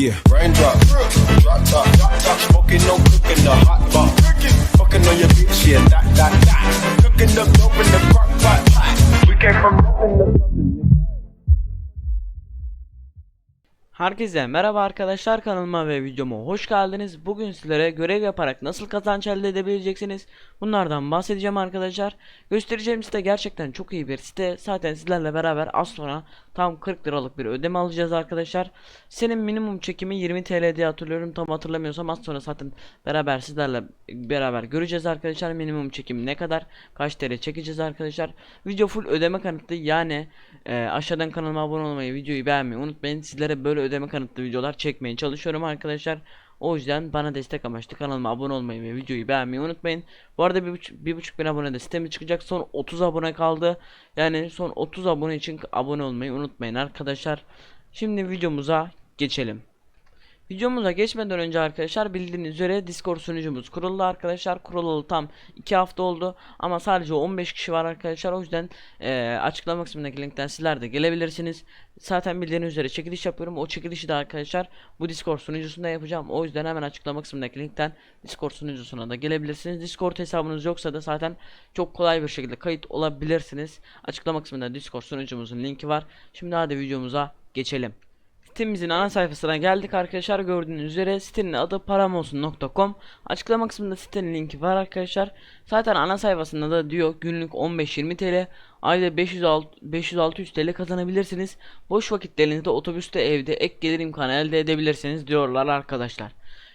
Yeah. Raindrop, drop top, drop top, smoking, no cooking, the hot pot. Fucking on your bitch, yeah, that, that, that. Cooking up dope in the crock pot. We came from nothing to something. Herkese merhaba arkadaşlar kanalıma ve videoma hoş geldiniz. Bugün sizlere görev yaparak nasıl kazanç elde edebileceksiniz bunlardan bahsedeceğim arkadaşlar. Göstereceğim site gerçekten çok iyi bir site. Zaten sizlerle beraber az sonra tam 40 liralık bir ödeme alacağız arkadaşlar. Senin minimum çekimi 20 TL diye hatırlıyorum. Tam hatırlamıyorsam az sonra zaten beraber sizlerle beraber göreceğiz arkadaşlar. Minimum çekim ne kadar kaç TL çekeceğiz arkadaşlar. Video full ödeme kanıtlı yani e, aşağıdan kanalıma abone olmayı, videoyu beğenmeyi unutmayın. Sizlere böyle ödeme kanıtlı videolar çekmeye çalışıyorum arkadaşlar. O yüzden bana destek amaçlı kanalıma abone olmayı ve videoyu beğenmeyi unutmayın. Bu arada bir buçuk, bir buçuk bin abone de sitemiz çıkacak. Son 30 abone kaldı. Yani son 30 abone için abone olmayı unutmayın arkadaşlar. Şimdi videomuza geçelim. Videomuza geçmeden önce arkadaşlar bildiğiniz üzere Discord sunucumuz kuruldu arkadaşlar. Kurulalı tam 2 hafta oldu ama sadece 15 kişi var arkadaşlar. O yüzden eee açıklama kısmındaki linkten sizler de gelebilirsiniz. Zaten bildiğiniz üzere çekiliş yapıyorum. O çekilişi de arkadaşlar bu Discord sunucusunda yapacağım. O yüzden hemen açıklama kısmındaki linkten Discord sunucusuna da gelebilirsiniz. Discord hesabınız yoksa da zaten çok kolay bir şekilde kayıt olabilirsiniz. Açıklama kısmında Discord sunucumuzun linki var. Şimdi hadi videomuza geçelim. Sitemizin ana sayfasına geldik arkadaşlar. Gördüğünüz üzere sitenin adı paramolsun.com Açıklama kısmında sitenin linki var arkadaşlar. Zaten ana sayfasında da diyor günlük 15-20 TL Ayda 500-600 TL kazanabilirsiniz. Boş vakitlerinizde otobüste evde ek gelir imkanı elde edebilirsiniz diyorlar arkadaşlar.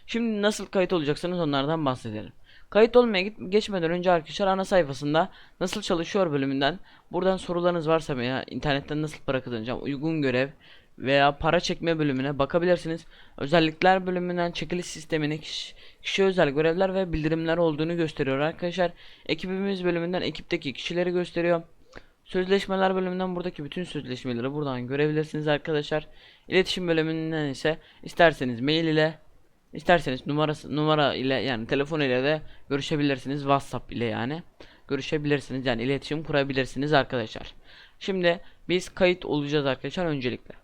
Şimdi nasıl kayıt olacaksınız onlardan bahsedelim. Kayıt olmaya git geçmeden önce arkadaşlar ana sayfasında nasıl çalışıyor bölümünden buradan sorularınız varsa veya internetten nasıl para kazanacağım uygun görev veya para çekme bölümüne bakabilirsiniz. Özellikler bölümünden çekiliş sistemine kişi, kişi özel görevler ve bildirimler olduğunu gösteriyor arkadaşlar. Ekibimiz bölümünden ekipteki kişileri gösteriyor. Sözleşmeler bölümünden buradaki bütün sözleşmeleri buradan görebilirsiniz arkadaşlar. İletişim bölümünden ise isterseniz mail ile isterseniz numarası numara ile yani telefon ile de görüşebilirsiniz. WhatsApp ile yani görüşebilirsiniz. Yani iletişim kurabilirsiniz arkadaşlar. Şimdi biz kayıt olacağız arkadaşlar öncelikle.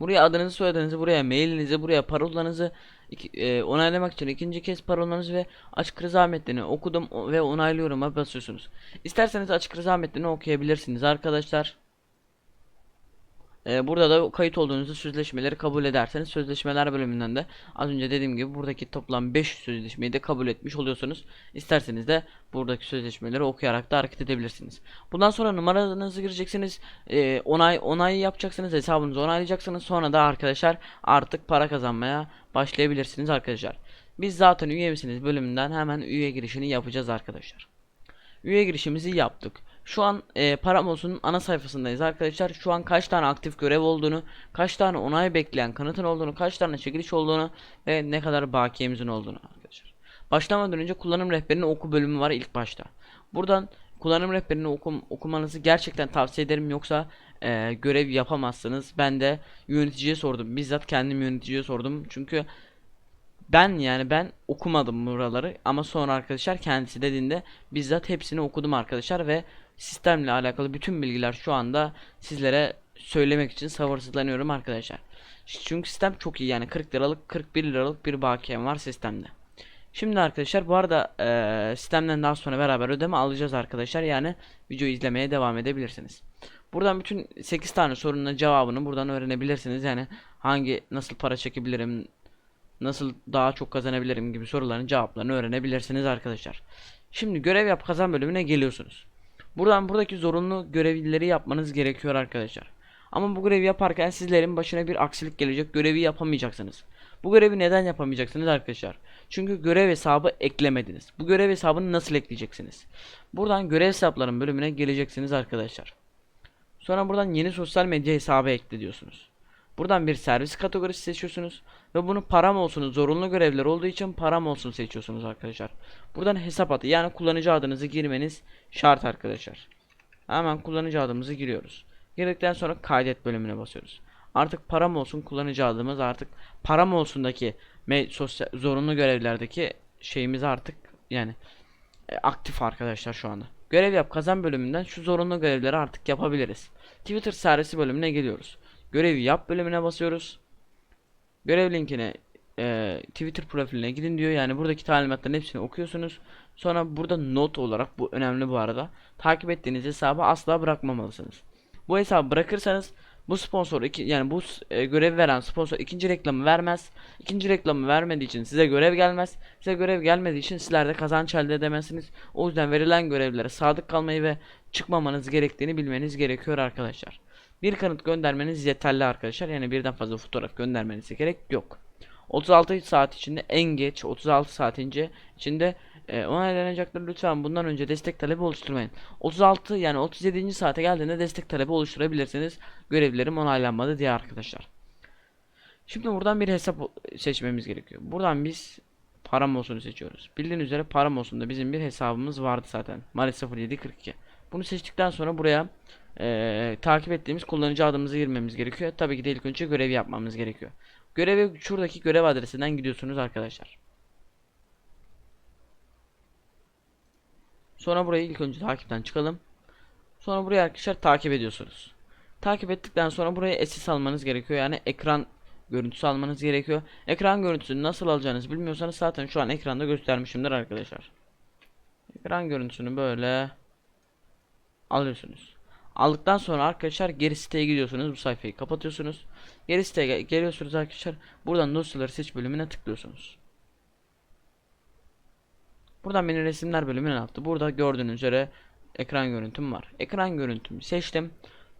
Buraya adınızı soyadınızı buraya mailinizi buraya parolanızı iki, e, onaylamak için ikinci kez parolanızı ve açık rıza metnini okudum ve onaylıyorum basıyorsunuz. İsterseniz açık rıza okuyabilirsiniz arkadaşlar. E, burada da kayıt olduğunuzu sözleşmeleri kabul ederseniz sözleşmeler bölümünden de az önce dediğim gibi buradaki toplam 500 sözleşmeyi de kabul etmiş oluyorsunuz. İsterseniz de buradaki sözleşmeleri okuyarak da hareket edebilirsiniz. Bundan sonra numaranızı gireceksiniz. e, onay onay yapacaksınız. Hesabınızı onaylayacaksınız. Sonra da arkadaşlar artık para kazanmaya başlayabilirsiniz arkadaşlar. Biz zaten üye misiniz bölümünden hemen üye girişini yapacağız arkadaşlar. Üye girişimizi yaptık. Şu an e, Paramount'un ana sayfasındayız arkadaşlar. Şu an kaç tane aktif görev olduğunu, kaç tane onay bekleyen kanıtın olduğunu, kaç tane çekiliş olduğunu ve ne kadar bakiyemizin olduğunu arkadaşlar. Başlamadan önce kullanım rehberini oku bölümü var ilk başta. Buradan kullanım rehberini okum, okumanızı gerçekten tavsiye ederim yoksa e, görev yapamazsınız. Ben de yöneticiye sordum. Bizzat kendim yöneticiye sordum. Çünkü ben yani ben okumadım buraları ama sonra arkadaşlar kendisi dediğinde bizzat hepsini okudum arkadaşlar ve sistemle alakalı bütün bilgiler şu anda sizlere söylemek için sabırsızlanıyorum arkadaşlar. Çünkü sistem çok iyi yani 40 liralık 41 liralık bir bakiyem var sistemde. Şimdi arkadaşlar bu arada eee, sistemden daha sonra beraber ödeme alacağız arkadaşlar yani videoyu izlemeye devam edebilirsiniz. Buradan bütün 8 tane sorunun cevabını buradan öğrenebilirsiniz yani hangi nasıl para çekebilirim nasıl daha çok kazanabilirim gibi soruların cevaplarını öğrenebilirsiniz arkadaşlar. Şimdi görev yap kazan bölümüne geliyorsunuz. Buradan buradaki zorunlu görevleri yapmanız gerekiyor arkadaşlar. Ama bu görevi yaparken sizlerin başına bir aksilik gelecek. Görevi yapamayacaksınız. Bu görevi neden yapamayacaksınız arkadaşlar? Çünkü görev hesabı eklemediniz. Bu görev hesabını nasıl ekleyeceksiniz? Buradan görev hesapların bölümüne geleceksiniz arkadaşlar. Sonra buradan yeni sosyal medya hesabı ekle diyorsunuz. Buradan bir servis kategorisi seçiyorsunuz ve bunu param olsun zorunlu görevler olduğu için param olsun seçiyorsunuz arkadaşlar. Buradan hesap adı yani kullanıcı adınızı girmeniz şart arkadaşlar. Hemen kullanıcı adımızı giriyoruz. Girdikten sonra kaydet bölümüne basıyoruz. Artık param olsun kullanıcı adımız artık param olsundaki sosyal zorunlu görevlerdeki şeyimiz artık yani e, aktif arkadaşlar şu anda. Görev yap kazan bölümünden şu zorunlu görevleri artık yapabiliriz. Twitter servisi bölümüne geliyoruz. Görevi yap bölümüne basıyoruz. Görev linkine e, Twitter profiline gidin diyor. Yani buradaki talimatların hepsini okuyorsunuz. Sonra burada not olarak bu önemli bu arada. Takip ettiğiniz hesabı asla bırakmamalısınız. Bu hesabı bırakırsanız bu sponsor iki, yani bu e, görev veren sponsor ikinci reklamı vermez. İkinci reklamı vermediği için size görev gelmez. Size görev gelmediği için sizler de kazanç elde edemezsiniz. O yüzden verilen görevlere sadık kalmayı ve çıkmamanız gerektiğini bilmeniz gerekiyor arkadaşlar. Bir kanıt göndermeniz yeterli arkadaşlar. Yani birden fazla fotoğraf göndermenize gerek yok. 36 saat içinde en geç 36 saat ince içinde e, onaylanacaktır. Lütfen bundan önce destek talebi oluşturmayın. 36 yani 37. saate geldiğinde destek talebi oluşturabilirsiniz. Görevlerim onaylanmadı diye arkadaşlar. Şimdi buradan bir hesap seçmemiz gerekiyor. Buradan biz param olsunu seçiyoruz. Bildiğiniz üzere param olsunda bizim bir hesabımız vardı zaten. Mali 0742. Bunu seçtikten sonra buraya eee, takip ettiğimiz kullanıcı adımızı girmemiz gerekiyor. Tabii ki de ilk önce görev yapmamız gerekiyor. Görevi şuradaki görev adresinden gidiyorsunuz arkadaşlar. Sonra burayı ilk önce takipten çıkalım. Sonra buraya arkadaşlar takip ediyorsunuz. Takip ettikten sonra buraya SS almanız gerekiyor. Yani ekran görüntüsü almanız gerekiyor. Ekran görüntüsünü nasıl alacağınızı bilmiyorsanız zaten şu an ekranda göstermişimdir arkadaşlar. Ekran görüntüsünü böyle alıyorsunuz. Aldıktan sonra arkadaşlar geri siteye gidiyorsunuz. Bu sayfayı kapatıyorsunuz. Geri siteye gel- geliyorsunuz arkadaşlar. Buradan dosyaları seç bölümüne tıklıyorsunuz. Buradan beni resimler bölümüne attı. Burada gördüğünüz üzere ekran görüntüm var. Ekran görüntümü seçtim.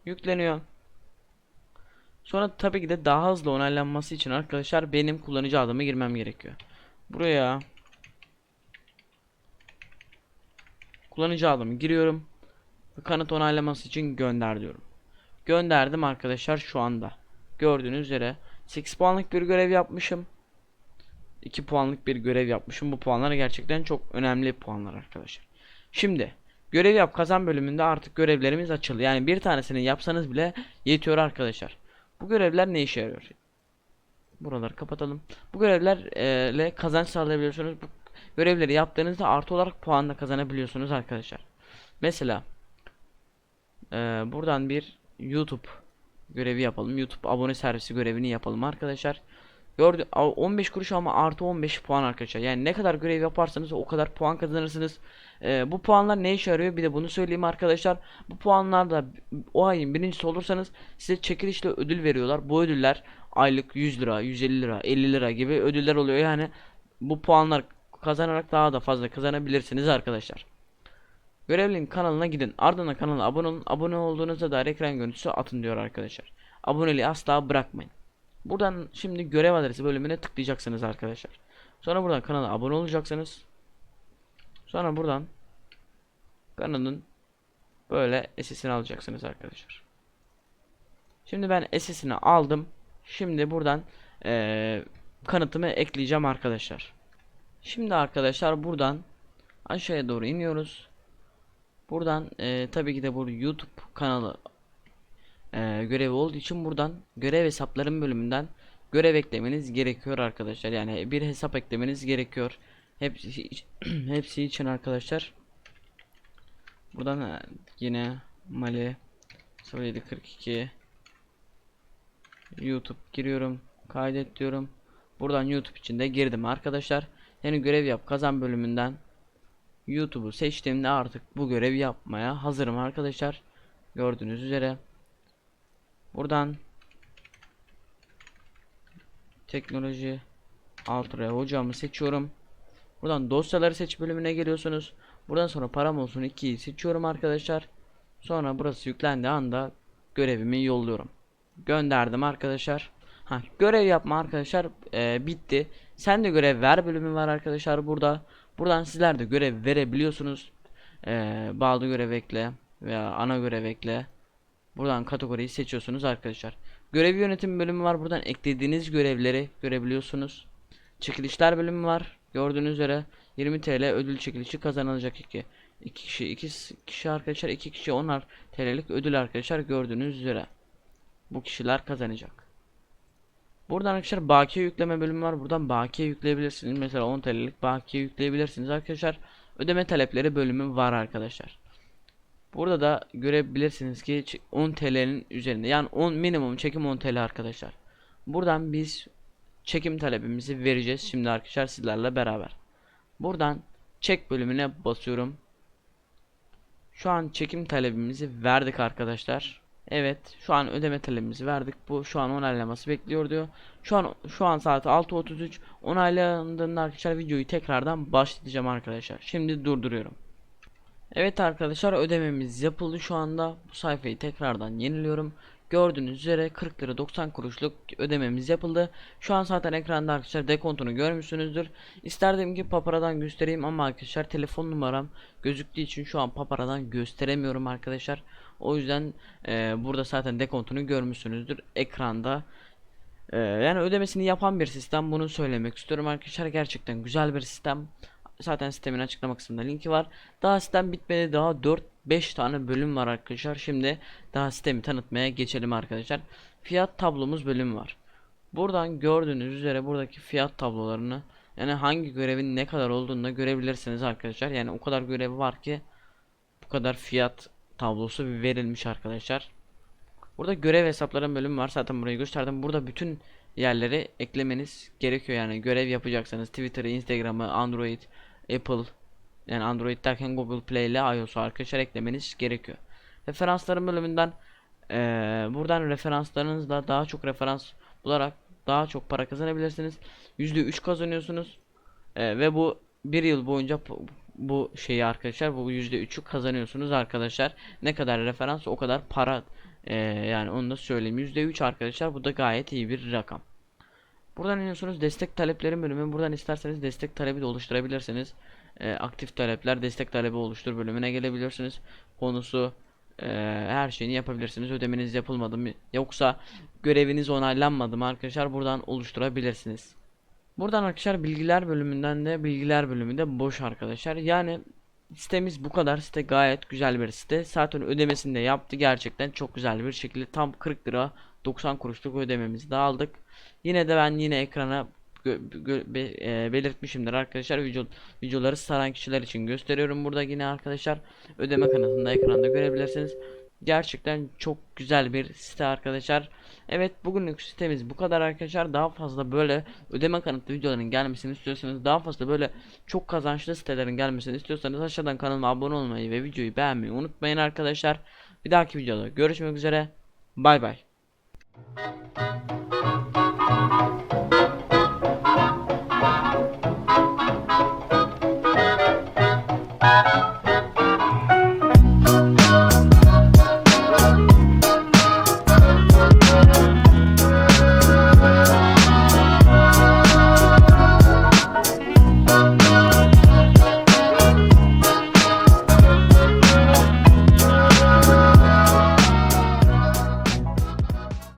Yükleniyor. Sonra tabii ki de daha hızlı onaylanması için arkadaşlar benim kullanıcı adımı girmem gerekiyor. Buraya kullanıcı adımı giriyorum. Kanıt onaylaması için gönder diyorum. Gönderdim arkadaşlar şu anda. Gördüğünüz üzere 8 puanlık bir görev yapmışım. 2 puanlık bir görev yapmışım. Bu puanlar gerçekten çok önemli puanlar arkadaşlar. Şimdi görev yap kazan bölümünde artık görevlerimiz açıldı. Yani bir tanesini yapsanız bile yetiyor arkadaşlar. Bu görevler ne işe yarıyor? Buraları kapatalım. Bu görevlerle kazanç sağlayabiliyorsunuz. Bu görevleri yaptığınızda artı olarak puan da kazanabiliyorsunuz arkadaşlar. Mesela eee, buradan bir YouTube görevi yapalım. YouTube abone servisi görevini yapalım arkadaşlar. Gördü a- 15 kuruş ama artı 15 puan arkadaşlar. Yani ne kadar görev yaparsanız o kadar puan kazanırsınız. Ee, bu puanlar ne işe yarıyor? Bir de bunu söyleyeyim arkadaşlar. Bu puanlarla o ayın birincisi olursanız size çekilişle ödül veriyorlar. Bu ödüller aylık 100 lira, 150 lira, 50 lira gibi ödüller oluyor. Yani bu puanlar kazanarak daha da fazla kazanabilirsiniz arkadaşlar. Görevlinin kanalına gidin. Ardından kanala abone olun. Abone olduğunuzda da ekran görüntüsü atın diyor arkadaşlar. Aboneliği asla bırakmayın. Buradan şimdi görev adresi bölümüne tıklayacaksınız arkadaşlar. Sonra buradan kanala abone olacaksınız. Sonra buradan kanalın böyle SS'ini alacaksınız arkadaşlar. Şimdi ben SS'ini aldım. Şimdi buradan eee, kanıtımı ekleyeceğim arkadaşlar. Şimdi arkadaşlar buradan aşağıya doğru iniyoruz. Buradan eee tabii ki de bu YouTube kanalı eee, görevi olduğu için buradan görev hesapların bölümünden görev eklemeniz gerekiyor arkadaşlar. Yani bir hesap eklemeniz gerekiyor. Hepsi hepsi için arkadaşlar. Buradan e, yine Mali 0742 YouTube giriyorum. Kaydet diyorum. Buradan YouTube için de girdim arkadaşlar. Yani görev yap kazan bölümünden YouTube'u seçtiğimde artık bu görevi yapmaya hazırım arkadaşlar. Gördüğünüz üzere. Buradan teknoloji Ultra hocamı seçiyorum. Buradan dosyaları seç bölümüne geliyorsunuz. Buradan sonra param olsun 2'yi seçiyorum arkadaşlar. Sonra burası yüklendiği anda görevimi yolluyorum. Gönderdim arkadaşlar. Ha, görev yapma arkadaşlar e, bitti. Sen de görev ver bölümü var arkadaşlar burada. Buradan sizler de görev verebiliyorsunuz. E, bağlı görev ekle veya ana görev ekle. Buradan kategoriyi seçiyorsunuz arkadaşlar. Görev yönetim bölümü var. Buradan eklediğiniz görevleri görebiliyorsunuz. Çekilişler bölümü var. Gördüğünüz üzere 20 TL ödül çekilişi kazanılacak iki. 2 kişi 2 kişi arkadaşlar 2 kişi 10'ar TL'lik ödül arkadaşlar gördüğünüz üzere. Bu kişiler kazanacak. Buradan arkadaşlar bakiye yükleme bölümü var. Buradan bakiye yükleyebilirsiniz. Mesela 10 TL'lik bakiye yükleyebilirsiniz arkadaşlar. Ödeme talepleri bölümü var arkadaşlar. Burada da görebilirsiniz ki ç- 10 TL'nin üzerinde. Yani 10 minimum çekim 10 TL arkadaşlar. Buradan biz çekim talebimizi vereceğiz şimdi arkadaşlar sizlerle beraber. Buradan çek bölümüne basıyorum. Şu an çekim talebimizi verdik arkadaşlar. Evet, şu an ödeme talebimizi verdik. Bu şu an onaylaması bekliyor diyor. Şu an şu an saat 6.33. Onaylandığında arkadaşlar videoyu tekrardan başlatacağım arkadaşlar. Şimdi durduruyorum. Evet arkadaşlar ödememiz yapıldı şu anda. Bu sayfayı tekrardan yeniliyorum. Gördüğünüz üzere 40 lira 90 kuruşluk ödememiz yapıldı. Şu an zaten ekranda arkadaşlar dekontunu görmüşsünüzdür. İsterdim ki paparadan göstereyim ama arkadaşlar telefon numaram gözüktüğü için şu an paparadan gösteremiyorum arkadaşlar. O yüzden e, burada zaten dekontunu görmüşsünüzdür ekranda. E, yani ödemesini yapan bir sistem bunu söylemek istiyorum arkadaşlar. Gerçekten güzel bir sistem. Zaten sistemin açıklama kısmında linki var. Daha sistem bitmedi. Daha 4-5 tane bölüm var arkadaşlar. Şimdi daha sistemi tanıtmaya geçelim arkadaşlar. Fiyat tablomuz bölümü var. Buradan gördüğünüz üzere buradaki fiyat tablolarını yani hangi görevin ne kadar olduğunu da görebilirsiniz arkadaşlar. Yani o kadar görev var ki bu kadar fiyat tablosu verilmiş arkadaşlar. Burada görev hesapların bölümü var. Zaten burayı gösterdim. Burada bütün yerleri eklemeniz gerekiyor yani görev yapacaksanız Twitter'ı, Instagram'ı, Android, Apple yani Android derken Google Play ile iOS'u arkadaşlar eklemeniz gerekiyor. Referansların bölümünden eee, buradan referanslarınızla daha çok referans bularak daha çok para kazanabilirsiniz. %3 kazanıyorsunuz. Eee, ve bu bir yıl boyunca bu- şeyi arkadaşlar bu %3'ü kazanıyorsunuz arkadaşlar. Ne kadar referans o kadar para eee, yani onu da söyleyeyim. %3 arkadaşlar bu da gayet iyi bir rakam. Buradan iniyorsunuz destek taleplerin bölümü. Buradan isterseniz destek talebi de oluşturabilirsiniz. Ee, aktif talepler destek talebi oluştur bölümüne gelebilirsiniz. Konusu e, her şeyini yapabilirsiniz. Ödemeniz yapılmadı mı yoksa göreviniz onaylanmadı mı arkadaşlar buradan oluşturabilirsiniz. Buradan arkadaşlar bilgiler bölümünden de bilgiler bölümü de boş arkadaşlar. Yani sitemiz bu kadar. Site gayet güzel bir site. Zaten ödemesini de yaptı. Gerçekten çok güzel bir şekilde tam 40 lira 90 kuruşluk ödememizi de aldık. Yine de ben yine ekrana be- e, belirtmişimdir arkadaşlar video videoları saran kişiler için gösteriyorum burada yine arkadaşlar ödeme kanalında ekranda görebilirsiniz gerçekten çok güzel bir site arkadaşlar evet bugünlük sitemiz bu kadar arkadaşlar. Daha fazla böyle ödeme kanıtlı videoların gelmesini istiyorsanız daha fazla böyle çok kazançlı sitelerin gelmesini istiyorsanız aşağıdan kanalıma abone olmayı ve videoyu beğenmeyi unutmayın arkadaşlar. Bir dahaki videoda görüşmek üzere. Bay bay